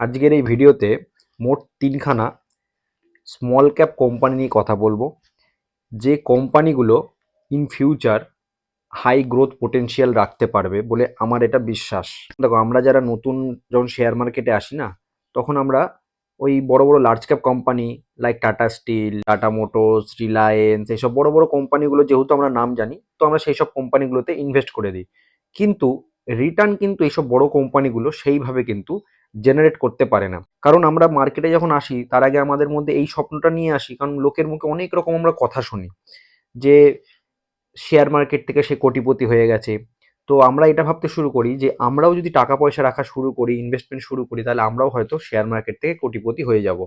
আজকের এই ভিডিওতে মোট তিনখানা স্মল ক্যাপ কোম্পানি নিয়ে কথা বলব। যে কোম্পানিগুলো in future high growth potential রাখতে পারবে বলে আমার এটা বিশ্বাস। দেখো, আমরা যারা নতুন যখন শেয়ার মার্কেটে আসি না, তখন আমরা ওই বড় বড় large cap company like Tata steel Tata motors Reliance এইসব বড় বড় কোম্পানিগুলো যেহেতু আমরা নাম জানি, তো আমরা সেই সব কোম্পানিগুলোতে ইনভেস্ট করে দিই। কিন্তু রিটার্ন কিন্তু এইসব বড় কোম্পানিগুলো সেইভাবে কিন্তু জেনারেট করতে পারে না। কারণ আমরা মার্কেটে যখন আসি, তার আগে আমাদের মধ্যে এই স্বপ্নটা নিয়ে আসি, কারণ লোকের মুখে অনেক রকম আমরা কথা শুনি। যে শেয়ার মার্কেট থেকে সে কোটিপতি হয়ে গেছে। তো আমরা এটা ভাবতে শুরু করি যে, আমরাও যদি টাকা পয়সা রাখা শুরু করি ইনভেস্টমেন্ট শুরু করি, তাহলে আমরাও হয়তো শেয়ার মার্কেট থেকে কোটিপতি হয়ে যাব।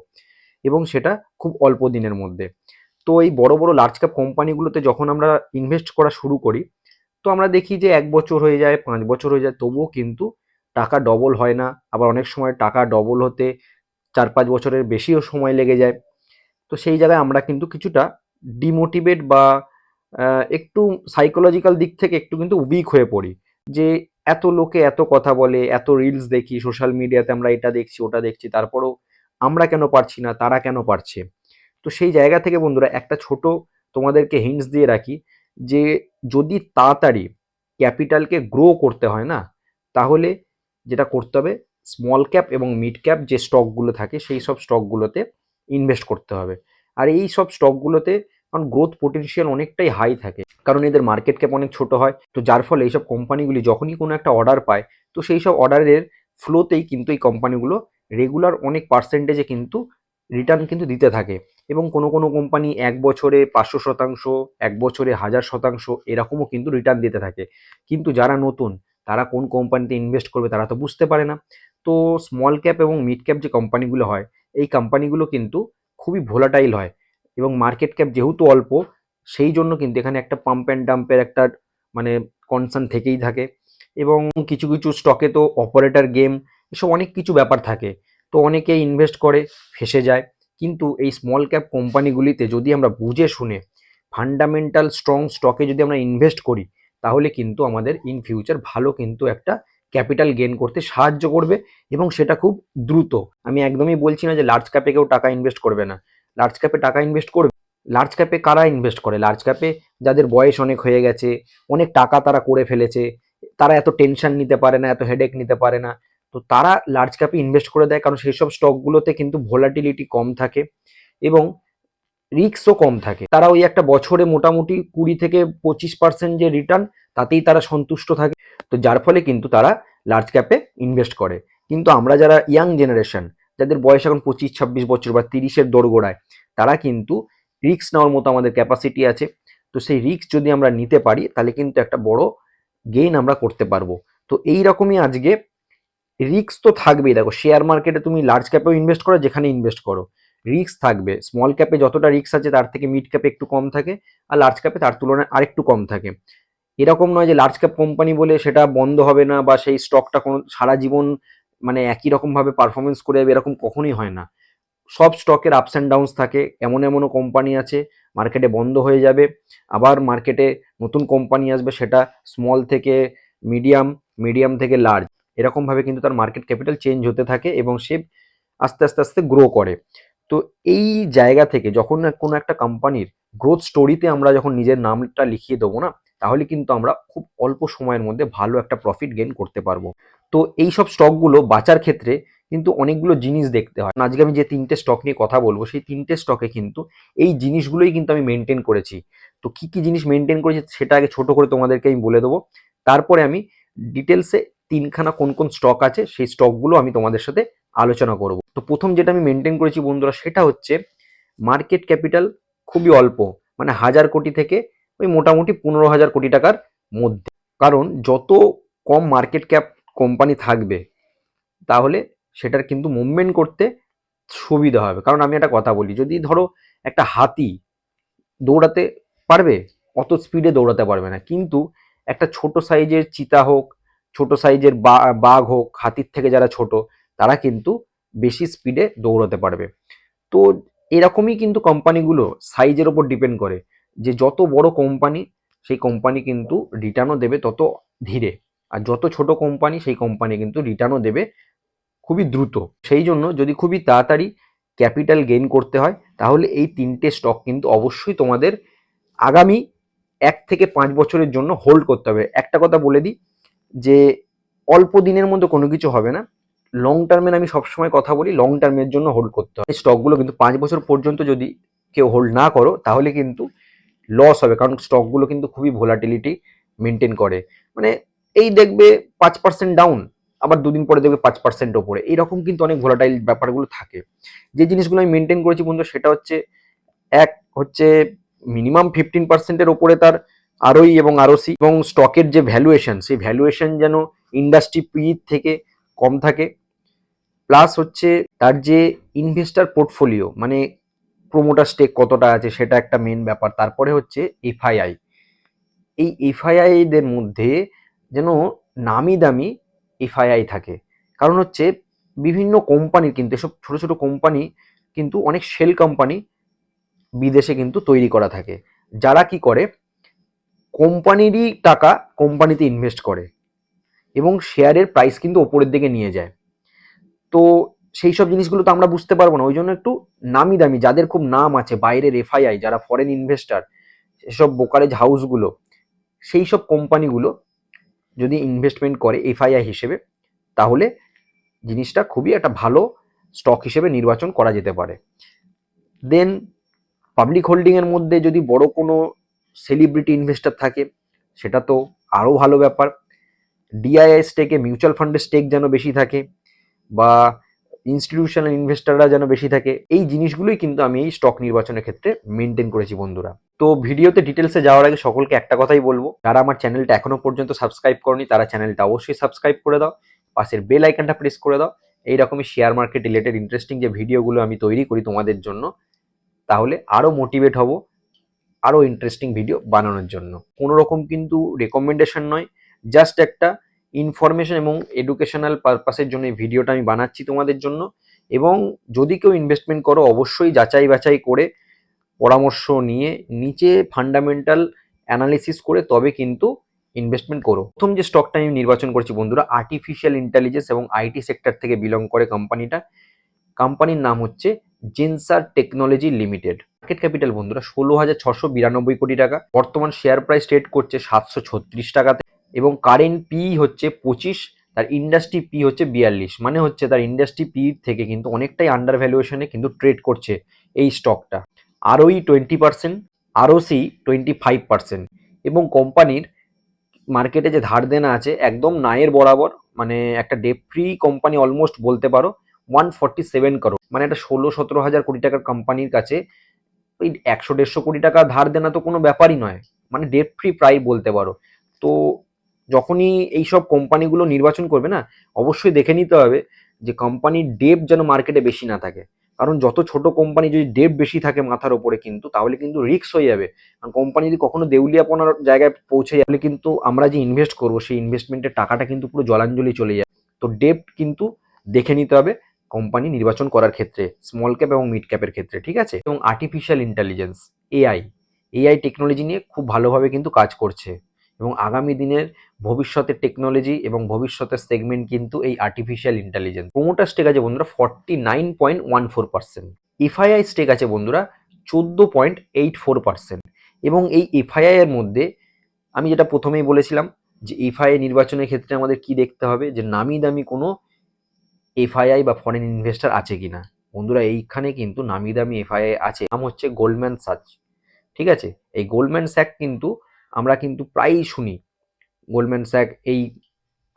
এবং সেটা খুব অল্প দিনের মধ্যে। তো এই বড় বড় লার্জ ক্যাপ কোম্পানিগুলোতে যখন আমরা ইনভেস্ট করা শুরু করি, তো আমরা দেখি যে এক বছর হয়ে যায়, পাঁচ বছর হয়ে যায়, তবুও কিন্তু টাকা ডবল হয় না, আবার অনেক সময় টাকা ডবল হতে চার পাঁচ বছরের বেশিও সময় লেগে যায়। তো সেই জায়গায় আমরা কিন্তু কিছুটা ডিমোটিভেট বা একটু সাইকোলজিক্যাল দিক থেকে একটু কিন্তু উইক হয়ে পড়ি। যে এত লোকে এত কথা বলে, এত রিলস দেখি সোশ্যাল মিডিয়াতে আমরা এটা দেখছি, ওটা দেখছি, তারপরেও আমরা কেন পারছি না, তারা কেন পারছে? তো সেই জায়গা থেকে বন্ধুরা একটা ছোট তোমাদেরকে হিন্টস দিয়ে রাখি যে যদি তাড়াতাড়ি ক্যাপিটালকে গ্রো করতে হয় না, তাহলে যেটা করতে হবে স্মল ক্যাপ এবং মিড ক্যাপ যে স্টকগুলো থাকে, সেই সব স্টকগুলোতে ইনভেস্ট করতে হবে। আর এই সব স্টকগুলোতে কারণ গ্রোথ পোটেনশিয়াল অনেকটাই হাই থাকে। কারণ এদের মার্কেট ক্যাপ অনেক ছোট হয়, তো যার ফলে এইসব কোম্পানিগুলি যখনই কোনো একটা অর্ডার পায়, তো সেই সব অর্ডারের ফ্লোতেই কিন্তু এই কোম্পানিগুলো রেগুলার অনেক পার্সেন্টেজে কিন্তু রিটার্ন কিন্তু দিতে থাকে। এবং কোনো কোনো কোম্পানি এক বছরে পাঁচশো শতাংশ, এক বছরে হাজার শতাংশ এরকমও কিন্তু রিটার্ন দিতে থাকে। কিন্তু যারা নতুন তারা কোন কোম্পানিতে ইনভেস্ট করবে তারা তো বুঝতে পারে না। তো স্মল ক্যাপ এবং মিড ক্যাপ যে কোম্পানিগুলো হয়, এই কোম্পানিগুলো কিন্তু খুবই ভোলাটাইল হয় এবং মার্কেট ক্যাপ যেহেতু অল্প, সেই জন্য কিন্তু এখানে একটা পাম্প অ্যান্ড ডাম্পের একটা মানে কনসার্ন থেকেই থাকে এবং কিছু কিছু স্টকে তো অপারেটার গেম এসব অনেক কিছু ব্যাপার থাকে। তো অনেকে ইনভেস্ট করে, ফেসে যায়। কিন্তু এই স্মল ক্যাপ কোম্পানিগুলিতে যদি আমরা বুঝে শুনে ফান্ডামেন্টাল স্ট্রং স্টকে যদি আমরা ইনভেস্ট করি তাহলে কিন্তু আমাদের ইন ফিউচার ভালো কিন্তু একটা ক্যাপিটাল গেন করতে সাহায্য করবে এবং সেটা খুব দ্রুত। আমি একদমই বলছি না যে লার্জ ক্যাপে কেউ টাকা ইনভেস্ট করবে না। লার্জ ক্যাপে টাকা ইনভেস্ট করবে। লার্জ ক্যাপে কারা ইনভেস্ট করে? লার্জ ক্যাপে যাদের বয়স অনেক হয়ে গেছে, অনেক টাকা তারা করে ফেলেছে, তারা এত টেনশন নিতে পারে না, এত হেডেক নিতে পারে না। তো তারা লার্জ ক্যাপে ইনভেস্ট করে দেয়, কারণ সেই সব স্টকগুলোতে কিন্তু ভোলাটিলিটি কম থাকে এবং রিস্কও কম থাকে। তারা ওই একটা বছরে মোটামুটি কুড়ি থেকে পঁচিশ পার্সেন্ট যে রিটার্ন তাতেই তারা সন্তুষ্ট থাকে। তো যার ফলে কিন্তু তারা লার্জ ক্যাপে ইনভেস্ট করে। কিন্তু আমরা যারা ইয়াং জেনারেশন যাদের বয়স এখন পঁচিশ, ছাব্বিশ বছর বা তিরিশের দোরগোড়ায়, তারা কিন্তু রিস্ক নেওয়ার মতো আমাদের ক্যাপাসিটি আছে। তো সেই রিস্ক যদি আমরা নিতে পারি, তাহলে কিন্তু একটা বড় গেইন আমরা করতে পারব। তো এই রকমই আজকে রিস্ক তো থাকবেই। দেখো শেয়ার মার্কেটে তুমি লার্জ ক্যাপেও ইনভেস্ট করো, যেখানে ইনভেস্ট করো। রিস্ক থাকবে। স্মল ক্যাপে যতটা রিস্ক আছে তার থেকে মিড ক্যাপে একটু কম থাকে আর লার্জ ক্যাপে তার তুলনায় আরেকটু কম থাকে। এরকম নয় যে লার্জ ক্যাপ কোম্পানি বলে সেটা বন্ধ হবে না বা সেই স্টকটা কোনো সারা জীবন মানে একই রকমভাবে পারফরমেন্স করে যাবে এরকম কখনোই হয় না। সব স্টকের আপস অ্যান্ড ডাউনস থাকে, এমন এমনও কোম্পানি আছে মার্কেটে বন্ধ হয়ে যাবে, আবার মার্কেটে নতুন কোম্পানি আসবে সেটা স্মল থেকে মিডিয়াম মিডিয়াম থেকে লার্জ এরকমভাবে কিন্তু তার মার্কেট ক্যাপিটাল চেঞ্জ হতে থাকে এবং সে আস্তে আস্তে আস্তে গ্রো করে। তো এই জায়গা থেকে যখন কোনো একটা কোম্পানির গ্রোথ স্টোরিতে আমরা যখন নিজের নামটা লিখিয়ে দেবো না, তাহলে কিন্তু আমরা খুব অল্প সময়ের মধ্যে ভালো একটা প্রফিট গেইন করতে পারব। তো এই সব স্টকগুলো বাঁচার ক্ষেত্রে কিন্তু অনেকগুলো জিনিস দেখতে হয়। আজকে আমি যে তিনটে স্টক নিয়ে কথা বলব, সেই তিনটে স্টকে কিন্তু এই জিনিসগুলোই কিন্তু আমি মেনটেন করেছি। তো কি কি জিনিস মেনটেন করেছি সেটা আগে ছোট করে তোমাদেরকে আমি বলে দেবো। তারপরে আমি ডিটেলসে তিনখানা কোন কোন স্টক আছে, সেই স্টকগুলো আমি তোমাদের সাথে আলোচনা করব। তো প্রথম যেটা আমি মেনটেন করেছি বন্ধুরা, সেটা হচ্ছে মার্কেট ক্যাপিটাল খুবই অল্প মানে হাজার কোটি থেকে ওই মোটামুটি পনেরো হাজার কোটি টাকার মধ্যে। কারণ যত কম মার্কেট ক্যাপ কোম্পানি থাকবে, তাহলে সেটার কিন্তু মুভমেন্ট করতে সুবিধা হবে। কারণ আমি একটা কথা বলি, যদি ধরো একটা হাতি দৌড়াতে পারবে, অত স্পিডে দৌড়াতে পারবে না। কিন্তু একটা ছোট সাইজের চিতা হোক, ছোট সাইজের বাঘ হোক, হাতির থেকে যারা ছোট তারা কিন্তু বেশি স্পিডে দৌড়াতে পারবে। তো এরকমই কিন্তু কোম্পানিগুলো সাইজের ওপর ডিপেন্ড করে যে যত বড় কোম্পানি সেই কোম্পানি কিন্তু রিটার্নও দেবে তত ধীরে। আর যত ছোট কোম্পানি সেই কোম্পানি কিন্তু রিটার্নও দেবে খুবই দ্রুত। সেই জন্য যদি খুবই তাড়াতাড়ি ক্যাপিটাল গেইন করতে হয়, তাহলে এই তিনটে স্টক কিন্তু অবশ্যই তোমাদের আগামী এক থেকে পাঁচ বছরের জন্য হোল্ড করতে হবে। একটা কথা বলে দিই যে অল্প দিনের মধ্যে কোনো কিছু হবে না। লং টার্মের আমি সবসময় কথা বলি লং টার্মের জন্য হোল্ড করতে হবে স্টকগুলো কিন্তু পাঁচ বছর পর্যন্ত যদি কেউ হোল্ড না করো, তাহলে কিন্তু লস হবে। কারণ স্টকগুলো কিন্তু খুবই ভোলাটিলিটি মেনটেন করে। মানে এই দেখবে পাঁচ পার্সেন্ট ডাউন আবার দুদিন পরে দেখবে পাঁচ পার্সেন্ট ওপরে। এইরকম কিন্তু অনেক ভোলাটাইল ব্যাপারগুলো থাকে। যে জিনিসগুলো আমি মেনটেন করেছি বন্ধু, সেটা হচ্ছে এক হচ্ছে মিনিমাম ফিফটিন পার্সেন্টের ওপরে তার আরওই এবং আরওসি এবং স্টকের যে ভ্যালুয়েশন সেই ভ্যালুয়েশন যেন ইন্ডাস্ট্রি পি থেকে কম থাকে। প্লাস হচ্ছে তার যে ইনভেস্টার পোর্টফোলিও মানে প্রোমোটার স্টেক কতটা আছে সেটা একটা মেন ব্যাপার। তারপরে হচ্ছে এফআইআই এই এফআইআইদের মধ্যে যেন নামি দামি এফআইআই থাকে। কারণ হচ্ছে বিভিন্ন কোম্পানির কিন্তু, এসব ছোট ছোট কোম্পানি কিন্তু অনেক সেল কোম্পানি বিদেশে কিন্তু তৈরি করা থাকে। যারা কি করে? কোম্পানিরই টাকা কোম্পানিতে ইনভেস্ট করে এবং শেয়ারের প্রাইস কিন্তু ওপরের দিকে নিয়ে যায়। তো সেই সব জিনিসগুলো তো আমরা বুঝতে পারব না। ওই জন্য একটু নামি দামি, যাদের খুব নাম আছে, বাইরের এফআইআই যারা ফরেন ইনভেস্টার সেসব ব্রোকারেজ হাউসগুলো সেই সব কোম্পানিগুলো যদি ইনভেস্টমেন্ট করে এফআইআই হিসেবে, তাহলে জিনিসটা খুবই একটা ভালো স্টক হিসেবে নির্বাচন করা যেতে পারে। দেন পাবলিক হোল্ডিংয়ের মধ্যে যদি বড় কোনো সেলিব্রিটি ইনভেস্টর থাকে, সেটা তো আরও ভালো ব্যাপার। ডিআইআই স্টেকে মিউচুয়াল ফান্ডের স্টেক যেন বেশি থাকে বা ইনস্টিটিউশনাল ইনভেস্টাররা যেন বেশি থাকে, এই জিনিসগুলোই কিন্তু আমি এই স্টক নির্বাচনের ক্ষেত্রে মেনটেন করেছি বন্ধুরা। তো ভিডিওতে ডিটেলসে যাওয়ার আগে সকলকে একটা কথাই বলব, যারা আমার চ্যানেলটা এখনও পর্যন্ত সাবস্ক্রাইব করনি, তারা চ্যানেলটা অবশ্যই সাবস্ক্রাইব করে দাও, পাশের বেল আইকনটা প্রেস করে দাও, এইরকমই শেয়ার মার্কেট রিলেটেড ইন্টারেস্টিং যে ভিডিওগুলো আমি তৈরি করি তোমাদের জন্য, তাহলে আরও মোটিভেট হব আরও ইন্টারেস্টিং ভিডিও বানানোর জন্য। কোনো রকম কিন্তু রেকমেন্ডেশন নয় জাস্ট একটা ইনফরমেশন এবং এডুকেশনাল পারপাসের জন্য এই ভিডিওটা আমি বানাচ্ছি তোমাদের জন্য। এবং যদি কেউ ইনভেস্টমেন্ট করো, অবশ্যই যাচাই বাছাই করে পরামর্শ নিয়ে নিচে ফান্ডামেন্টাল অ্যানালিসিস করে তবে কিন্তু ইনভেস্টমেন্ট করো। প্রথম যে স্টকটা আমি নির্বাচন করছি বন্ধুরা আর্টিফিশিয়াল ইন্টেলিজেন্স এবং আইটি সেক্টর থেকে বিলং করে কোম্পানিটা কোম্পানির নাম হচ্ছে Zensar technology limited market capital বন্ধুরা, ষোলো হাজার ছশো বিরানব্বই কোটি টাকা। বর্তমান শেয়ার প্রাইস ট্রেড করছে সাতশো ছত্রিশ টাকাতে। এবং কারেন্ট পি হচ্ছে পঁচিশ, তার ইন্ডাস্ট্রি পি হচ্ছে বিয়াল্লিশ। মানে হচ্ছে তার ইন্ডাস্ট্রি পি থেকে কিন্তু অনেকটাই আন্ডার ভ্যালুয়েশনে কিন্তু ট্রেড করছে এই স্টকটা ROE twenty percent ROC twenty five percent এবং কোম্পানির মার্কেটে যে ধার দেনা আছে একদম নায়ের বরাবর মানে একটা ডেপ ফ্রি কোম্পানি অলমোস্ট বলতে পারো ওয়ান ফর্টি সেভেন করো মানে একটা ষোলো সতেরো হাজার কোটি টাকার কোম্পানির কাছে ওই একশো দেড়শো কোটি টাকা ধার দেনা তো কোনো ব্যাপারই নয়। মানে ডেপ ফ্রি প্রায় বলতে পারো। তো যখনই এইসব কোম্পানিগুলো নির্বাচন করবে না, অবশ্যই দেখে নিতে হবে যে কোম্পানির ডেপ যেন মার্কেটে বেশি না থাকে। কারণ যত ছোট কোম্পানি যদি ডেপ বেশি থাকে মাথার ওপরে কিন্তু, তাহলে কিন্তু রিস্ক হয়ে যাবে। কারণ কোম্পানি যদি কখনো দেউলিয়াপনার জায়গায় পৌঁছে যাবে কিন্তু আমরা যে ইনভেস্ট করব, সেই ইনভেস্টমেন্টের টাকাটা কিন্তু পুরো জলাঞ্জলি চলে যাবে। তো ডেপ কিন্তু দেখে নিতে হবে কোম্পানি নির্বাচন করার ক্ষেত্রে স্মল ক্যাপ এবং মিড ক্যাপের ক্ষেত্রে, ঠিক আছে? এবং artificial intelligence AI AI technology নিয়ে খুব ভালোভাবে কিন্তু কাজ করছে। এবং আগামী দিনের ভবিষ্যতের টেকনোলজি এবং ভবিষ্যতের সেগমেন্ট কিন্তু এই আর্টিফিশিয়াল ইন্টেলিজেন্স প্রোমোটার স্টেক আছে বন্ধুরা forty nine point one four percent FII stake আছে বন্ধুরা চোদ্দ পয়েন্ট এইট ফোর পার্সেন্ট এবং এই এফআইআই এর মধ্যে আমি যেটা প্রথমেই বলেছিলাম যে এফআইআই নির্বাচনের ক্ষেত্রে আমাদের কি দেখতে হবে যে নামি দামি কোনো এফআইআই বা ফরেন ইনভেস্টার আছে কিনা। বন্ধুরা এইখানে কিন্তু নামি দামি এফআইআই আছে। নাম হচ্ছে গোল্ডম্যান সাচ ঠিক আছে? এই গোল্ডম্যান স্যাক কিন্তু আমরা কিন্তু প্রায়ই শুনি গোল্ডম্যান স্যাক এই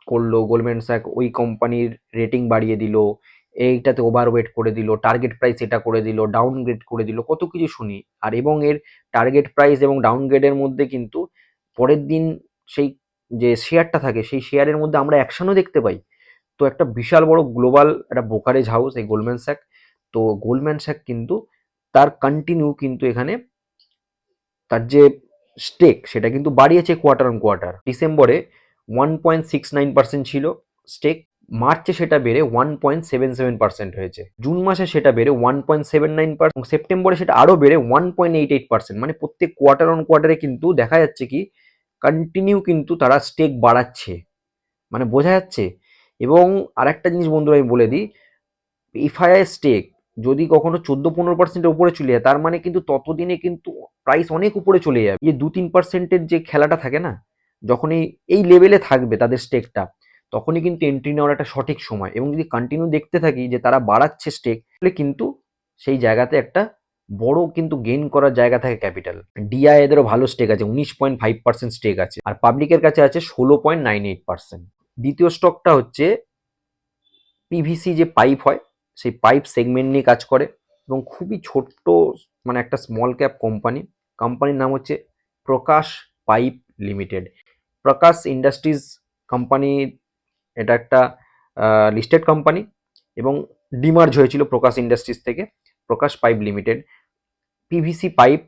করল গোল্ডম্যান স্যাক ওই কোম্পানির রেটিং বাড়িয়ে দিল, এইটাতে ওভারওয়েট করে দিল টার্গেট প্রাইস এটা করে দিল ডাউনগ্রেড করে দিল, কত কিছু শুনি। আর এবং এর টার্গেট প্রাইস এবং ডাউনগ্রেডের মধ্যে কিন্তু পরের দিন সেই যে শেয়ারটা থাকে, সেই শেয়ারের মধ্যে আমরা অ্যাকশনও দেখতে পাই। তো একটা বিশাল বড় গ্লোবাল একটা ব্রোকারেজ হাউস এই গোল্ডম্যান স্যাক তো গোল্ডম্যান স্যাক কিন্তু তার কন্টিনিউ কিন্তু এখানে তার যে স্টেক সেটা কিন্তু বাড়িয়েছে কোয়ার্টার অন কোয়ার্টার ডিসেম্বরে one point six nine percent ছিল স্টেক মার্চে সেটা বেড়ে one point seven seven percent হয়েছে। জুন মাসে সেটা বেড়ে one point seven nine percent সেপ্টেম্বরে সেটা আরও বেড়ে one point eight eight percent মানে প্রত্যেক কোয়ার্টার অন কোয়ার্টারে কিন্তু দেখা যাচ্ছে কি কন্টিনিউ কিন্তু তারা স্টেক বাড়াচ্ছে। মানে বোঝা যাচ্ছে? এবং আরেকটা জিনিস বন্ধুরা আমি বলে দিই এফআইআই স্টেক যদি কখনো চোদ্দ পনেরো পার্সেন্টের উপরে চলে যায়, তার মানে কিন্তু ততদিনে কিন্তু প্রাইস অনেক উপরে চলে যাবে। এই দু তিন পার্সেন্টের যে খেলাটা থাকে না যখন এই এই লেভেলে থাকবে তাদের স্টেকটা তখনই কিন্তু এন্ট্রি নেওয়ার একটা সঠিক সময়। এবং যদি কন্টিনিউ দেখতে থাকি যে তারা বাড়াচ্ছে স্টেক তাহলে কিন্তু সেই জায়গাতে একটা বড় কিন্তু গেইন করার জায়গা থাকে ক্যাপিটাল ডিআই এদেরও ভালো স্টেক আছে, উনিশ পয়েন্ট ফাইভ পার্সেন্ট স্টেক আছে। আর পাবলিকের কাছে আছে ষোলো পয়েন্ট নাইন এইট পার্সেন্ট দ্বিতীয় স্টকটা হচ্ছে পিভিসি যে পাইপ হয়, সেই পাইপ সেগমেন্ট নিয়ে কাজ করে। এবং খুবই ছোট্ট মানে একটা স্মল ক্যাপ কোম্পানি কোম্পানির নাম হচ্ছে Prakash pipe limited. Prakash industries company এটা একটা লিস্টেড কোম্পানি এবং ডিমার্জ হয়েছিল প্রকাশ ইন্ডাস্ট্রিজ থেকে, Prakash pipe limited. PVC pipe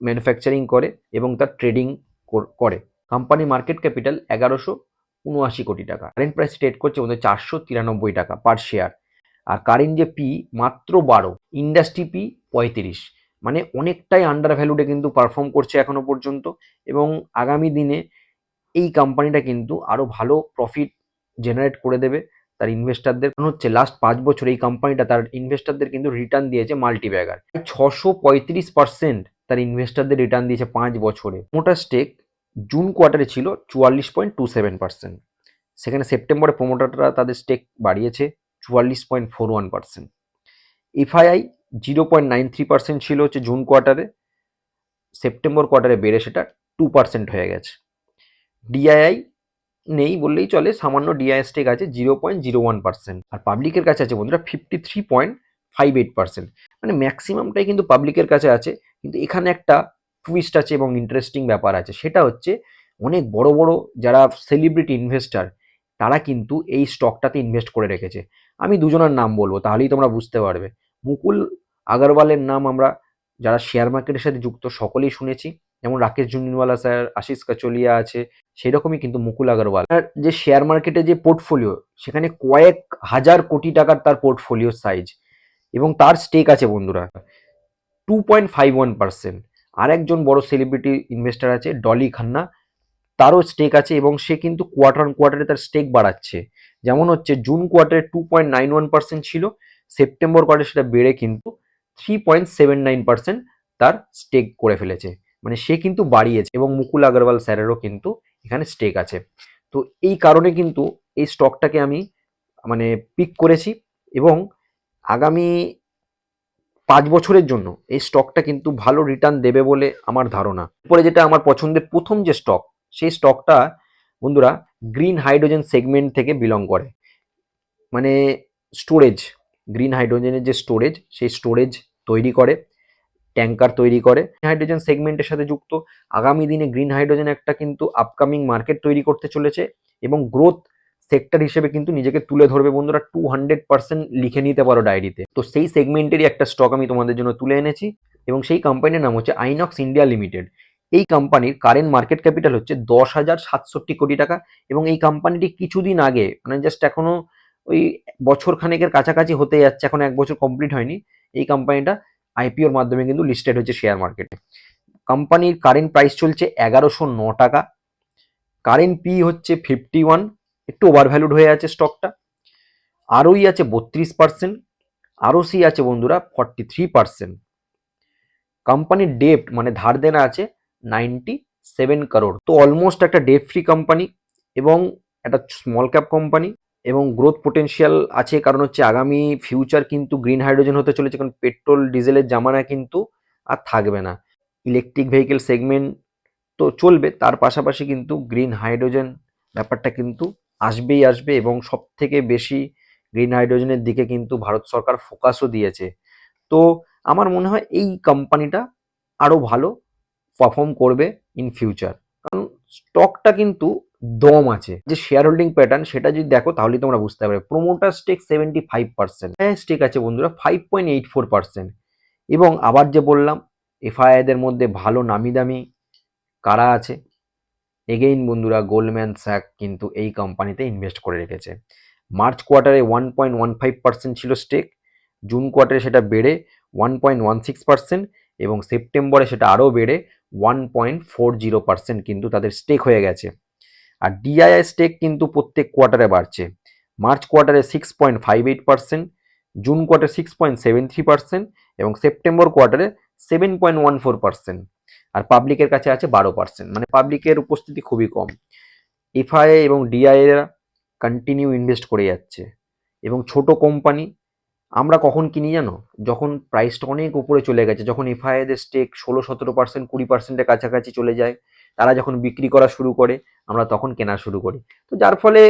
manufacturing করে এবং তার ট্রেডিং করে কোম্পানি মার্কেট ক্যাপিটাল এগারোশো উনআশি কোটি টাকা। কারেন্ট প্রাইস ট্রেড করছে ওদের চারশো তিরানব্বই টাকা পার শেয়ার আর কারেন্ট যে পি মাত্র বারো ইন্ডাস্ট্রি পি পঁয়ত্রিশ। মানে অনেকটাই আন্ডার ভ্যালুডে কিন্তু পারফর্ম করছে এখনও পর্যন্ত এবং আগামী দিনে এই কোম্পানিটা কিন্তু আরও ভালো প্রফিট জেনারেট করে দেবে তার ইনভেস্টারদের হচ্ছে লাস্ট পাঁচ বছর এই কোম্পানিটা তার ইনভেস্টারদের কিন্তু রিটার্ন দিয়েছে মাল্টিব্যাগার ছশো পঁয়ত্রিশ পার্সেন্ট তার ইনভেস্টারদের রিটার্ন দিয়েছে পাঁচ বছরে। মোটা স্টেক জুন কোয়ার্টারে ছিল চুয়াল্লিশ পয়েন্ট টু সেভেন পার্সেন্ট সেখানে সেপ্টেম্বরে প্রোমোটাররা তাদের স্টেক বাড়িয়েছে চুয়াল্লিশ point four one percent FII zero point nine three percent ছিল হচ্ছে জুন কোয়ার্টারে, সেপ্টেম্বর কোয়ার্টারে বেড়ে সেটা টু পার্সেন্ট হয়ে গেছে। ডিআইআই নেই বললেই চলে, সামান্য ডিআই স্টেক আছে zero point zero one percent. আর পাবলিকের কাছে আছে বন্ধুরা fifty three point five eight percent. মানে ম্যাক্সিমামটাই কিন্তু পাবলিকের কাছে আছে, কিন্তু এখানে একটা টুইস্ট আছে এবং ইন্টারেস্টিং ব্যাপার আছে। সেটা হচ্ছে অনেক বড় বড় যারা সেলিব্রিটি ইনভেস্টার, তারা কিন্তু এই স্টকটাতে ইনভেস্ট করে রেখেছে। আমি দুজনের নাম বলব, তাহলেই তোমরা বুঝতে পারবে। মুকুল আগরওয়ালের নাম আমরা যারা শেয়ার মার্কেটের সাথে যুক্ত সকলেই শুনেছি। যেমন রাকেশ জুনিওয়ালা স্যার, আশিস কাচলিয়া আছে সেই রকমই কিন্তু মুকুল আগরওয়াল। যে শেয়ার মার্কেটে যে পোর্টফোলিও সেখানে কয়েক হাজার কোটি টাকার তার পোর্টফোলিও সাইজ এবং তার স্টেক আছে বন্ধুরা two point five one percent আর একজন বড় সেলিব্রিটি ইনভেস্টার আছে, ডলি খান্না, তারও স্টেক আছে এবং সে কিন্তু কোয়ার্টার অন কোয়ার্টারে তার স্টেক বাড়াচ্ছে। যেমন হচ্ছে জুন কোয়ার্টারে two point nine one percent ছিল সেপ্টেম্বর কোয়ার্টারে সেটা বেড়ে কিন্তু three point seven nine percent তার স্টেক করে ফেলেছে। মানে সে কিন্তু বাড়িয়েছে এবং মুকুল আগরওয়াল স্যারেরও কিন্তু এখানে স্টেক আছে। তো এই কারণে কিন্তু এই স্টকটাকে আমি মানে পিক করেছি এবং আগামী পাঁচ বছরের জন্য এই স্টকটা কিন্তু ভালো রিটার্ন দেবে বলে আমার ধারণা। পরে যেটা আমার পছন্দের প্রথম যে স্টক সেই স্টকটা বন্ধুরা গ্রিন হাইড্রোজেন সেগমেন্ট থেকে বিলং করে। মানে স্টোরেজ গ্রিন হাইড্রোজেনের যে স্টোরেজ সেই স্টোরেজ তৈরি করে, ট্যাঙ্কার তৈরি করে হাইড্রোজেন সেগমেন্টের সাথে যুক্ত। আগামী দিনে গ্রিন হাইড্রোজেন একটা কিন্তু আপকামিং মার্কেট তৈরি করতে চলেছে এবং গ্রোথ সেক্টর হিসেবে কিন্তু নিজেকে তুলে ধরবে বন্ধুরা টু হান্ড্রেড পার্সেন্ট লিখে নিতে পারো ডায়েরিতে তো। সেই সেগমেন্টেরই একটা স্টক আমি তোমাদের জন্য তুলে এনেছি এবং সেই কোম্পানির নাম হচ্ছে আইনক্স ইন্ডিয়া লিমিটেড এই কোম্পানির কারেন্ট মার্কেট ক্যাপিটাল হচ্ছে দশ হাজার সাতষট্টি কোটি টাকা এবং এই কোম্পানিটি কিছুদিন আগে মানে জাস্ট এখনও ওই বছর খানেকের কাছাকাছি হতে যাচ্ছে, এখন এক বছর কমপ্লিট হয়নি। এই কোম্পানিটা আইপিওর মাধ্যমে কিন্তু লিস্টেড হচ্ছে শেয়ার মার্কেটে কোম্পানির কারেন্ট প্রাইস চলছে এগারোশো ন টাকা। কারেন্ট পি হচ্ছে ফিফটি ওয়ান একটু ওভার ভ্যালুড হয়ে আছে স্টকটা আরওই আছে বত্রিশ পার্সেন্ট আরও সি আছে বন্ধুরা ফর্টি থ্রি পার্সেন্ট কোম্পানির ডেপ্ট মানে ধার দেনা আছে নাইনটি সেভেন করোড় তো অলমোস্ট একটা ডেপ ফ্রি কোম্পানি এবং একটা স্মল ক্যাপ কোম্পানি এবং গ্রোথ পোটেনশিয়াল আছে, কারণ হচ্ছে আগামী ফিউচার কিন্তু গ্রিন হাইড্রোজেন হতে চলেছে, কারণ পেট্রোল ডিজেলের জামানা কিন্তু আর থাকবে না। ইলেকট্রিক ভেহিকেল সেগমেন্ট তো চলবে, তার পাশাপাশি কিন্তু গ্রিন হাইড্রোজেন ব্যাপারটা কিন্তু আসবেই আসবে এবং সব থেকে বেশি গ্রিন হাইড্রোজেনের দিকে কিন্তু ভারত সরকার ফোকাসও দিয়েছে। তো আমার মনে হয় এই কোম্পানিটা আরও ভালো পারফর্ম করবে ইন ফিউচার কারণ স্টকটা কিন্তু দম আছে। যে শেয়ার হোল্ডিং প্যাটার্ন সেটা যদি দেখো তাহলেই তোমরা বুঝতে পারবে। Promoter stake seventy five percent হ্যাঁ স্টেক আছে বন্ধুরা five point eight four percent এবং আবার যে বললাম এফআইআইদের মধ্যে ভালো নামি দামি কারা আছে? এগেইন বন্ধুরা গোল্ডম্যান স্যাক কিন্তু এই কোম্পানিতে ইনভেস্ট করে রেখেছে। মার্চ কোয়ার্টারে one point one five percent ছিল স্টেক জুন কোয়ার্টারে সেটা বেড়ে one point one six percent এবং সেপ্টেম্বরে সেটা আরও বেড়ে one point four zero percent কিন্তু তাদের স্টেক হয়ে গেছে। আর ডিআইআই স্টেক কিন্তু প্রত্যেক কোয়ার্টারে বাড়ছে। মার্চ কোয়ার্টারে six point five eight percent June কোয়ার্টারে six point seven three percent এবং সেপ্টেম্বর কোয়ার্টারে seven point one four percent আর পাবলিকের কাছে আছে বারো পার্সেন্ট মানে পাবলিকের উপস্থিতি খুবই কম। এফআইআই এবং ডিআইএরা কন্টিনিউ ইনভেস্ট করে যাচ্ছে। এবং ছোট কোম্পানি আমরা কখন কিনি জানো? যখন প্রাইসটা অনেক উপরে চলে গেছে, যখন এফআইআইদের স্টেক ষোলো সতেরো পার্সেন্ট কুড়ি পার্সেন্টের কাছাকাছি চলে যায় তারা যখন বিক্রি করা শুরু করে, আমরা তখন কেনা শুরু করি। তো যার ফলে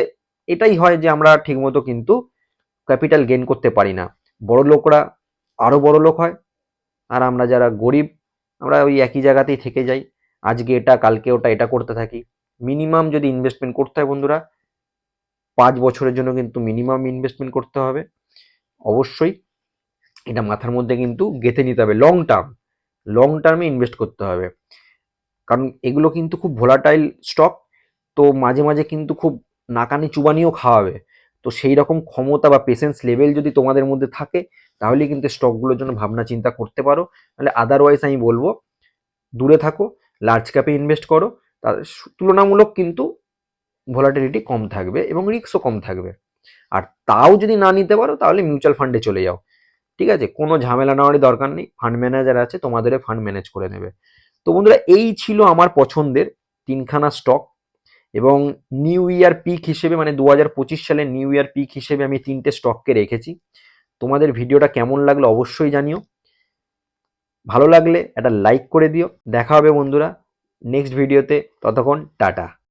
এটাই হয় যে আমরা ঠিকমতো কিন্তু ক্যাপিটাল গেন করতে পারি না। বড় লোকরা আরও বড় লোক হয়, আর আমরা যারা গরিব, আমরা ওই একই জায়গাতেই থেকে যাই। আজকে এটা, কালকে ওটা, এটা করতে থাকি। মিনিমাম যদি ইনভেস্টমেন্ট করতে হয় বন্ধুরা, পাঁচ বছরের জন্য কিন্তু মিনিমাম ইনভেস্টমেন্ট করতে হবে। অবশ্যই এটা মাথার মধ্যে কিন্তু গেঁথে নিতে হবে। লং টার্ম লং টার্মে ইনভেস্ট করতে হবে। কারণ এগুলো কিন্তু খুব ভোলাটাইল স্টক তো মাঝে মাঝে কিন্তু খুব নাকানি চুবানিও খাওয়াবে। তো সেই রকম ক্ষমতা বা পেশেন্স লেভেল যদি তোমাদের মধ্যে থাকে, তাহলেই কিন্তু স্টকগুলোর জন্য ভাবনা চিন্তা করতে পারো। তাহলে আদারওয়াইজ আমি বলব, দূরে থাকো লার্জ ক্যাপে ইনভেস্ট করো, তার তুলনামূলক কিন্তু ভোলাটিলিটি কম থাকবে এবং রিস্কও কম থাকবে। আর তাও যদি না নিতে পারো, তাহলে মিউচুয়াল ফান্ডে চলে যাও। ঠিক আছে? কোনো ঝামেলা নেওয়ারই দরকার নেই। ফান্ড ম্যানেজার আছে তোমাদের ফান্ড ম্যানেজ করে নেবে। তো বন্ধুরা, এই ছিল আমার পছন্দের তিনখানা স্টক এবং নিউ ইয়ার পিক হিসেবে মানে দু হাজার পঁচিশ সালের নিউ ইয়ার পিক হিসেবে আমি তিনটে স্টককে রেখেছি। তোমাদের ভিডিওটা কেমন লাগল অবশ্যই জানিও। ভালো লাগলে একটা লাইক করে দিও। দেখা হবে বন্ধুরা নেক্সট ভিডিওতে ততক্ষণ, টাটা।